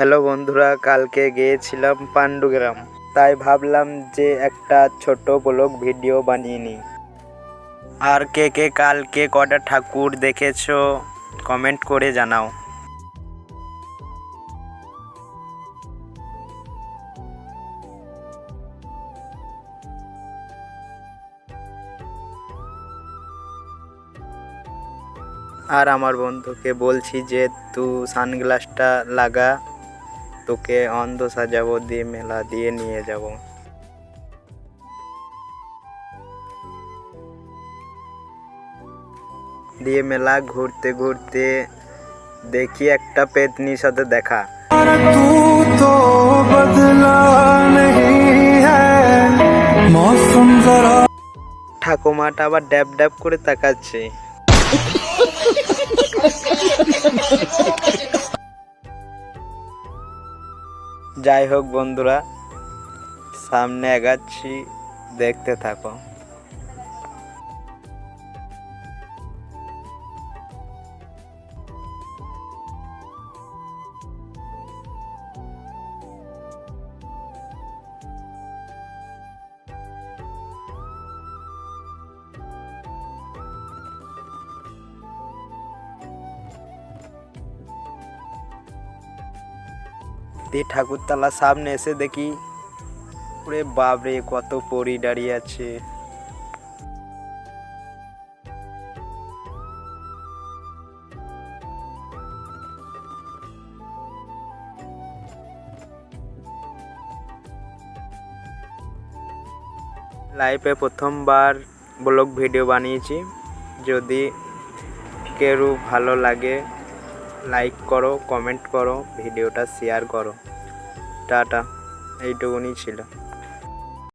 Hello বন্ধুরা, কালকে গিয়েছিলাম পাণ্ডুগ্রাম। তাই ভাবলাম যে একটা ছোট ব্লগ ভিডিও বানিয়ে নিই। আর কে কে কালকে কটা ঠাকুর দেখেছ কমেন্ট করে জানাও। আর আমার বন্ধুকে বলছি যে, তুই সানগ্লাসটা লাগা। তোকে অন্ধ সাজাবো, দিয়ে মেলা দিয়ে নিয়ে যাব। দিয়ে মেলা ঘুরতে ঘুরতে দেখি একটা পেতনির সাথে দেখা। ঠাকুমাটা আবার ড্যাব ড্যাব করে তাকাচ্ছে। যাই হোক বন্ধুরা সামনে এগাচ্ছি দেখতে থাকো। দিয়ে ঠাকুরতলার সামনে এসে দেখি, ওরে বাবরে কত পরি দাঁড়িয়ে আছে। লাইফে প্রথমবার ব্লগ ভিডিও বানিয়েছি। যদি কেউ ভালো লাগে লাইক করো কমেন্ট করো ভিডিওটা শেয়ার করো। টাটা এইটুকুনি ছিল।